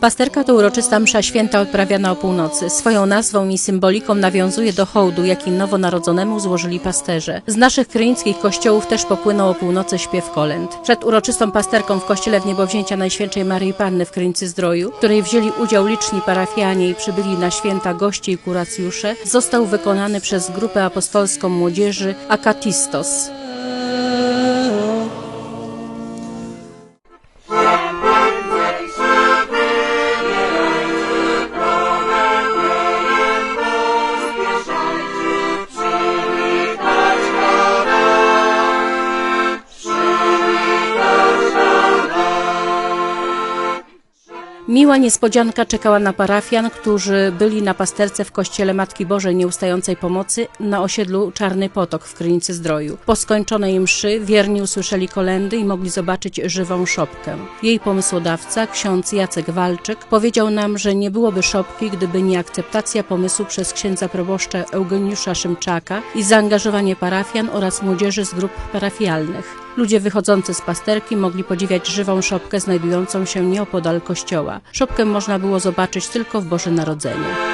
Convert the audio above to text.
Pasterka to uroczysta msza święta odprawiana o północy. Swoją nazwą i symboliką nawiązuje do hołdu, jaki nowonarodzonemu złożyli pasterze. Z naszych kryńskich kościołów też popłynął o północy śpiew kolęd. Przed uroczystą pasterką w kościele w niebowzięcia Najświętszej Maryi Panny w Kryńcy Zdroju, której wzięli udział liczni parafianie i przybyli na święta goście i kuracjusze, został wykonany przez grupę apostolską młodzieży Akatistos. Miła niespodzianka czekała na parafian, którzy byli na pasterce w kościele Matki Bożej Nieustającej Pomocy na osiedlu Czarny Potok w Krynicy Zdroju. Po skończonej mszy wierni usłyszeli kolendy i mogli zobaczyć żywą szopkę. Jej pomysłodawca, ksiądz Jacek Walczyk, powiedział nam, że nie byłoby szopki, gdyby nie akceptacja pomysłu przez księdza proboszcza Eugeniusza Szymczaka i zaangażowanie parafian oraz młodzieży z grup parafialnych. Ludzie wychodzący z pasterki mogli podziwiać żywą szopkę znajdującą się nieopodal kościoła. Szopkę można było zobaczyć tylko w Boże Narodzenie.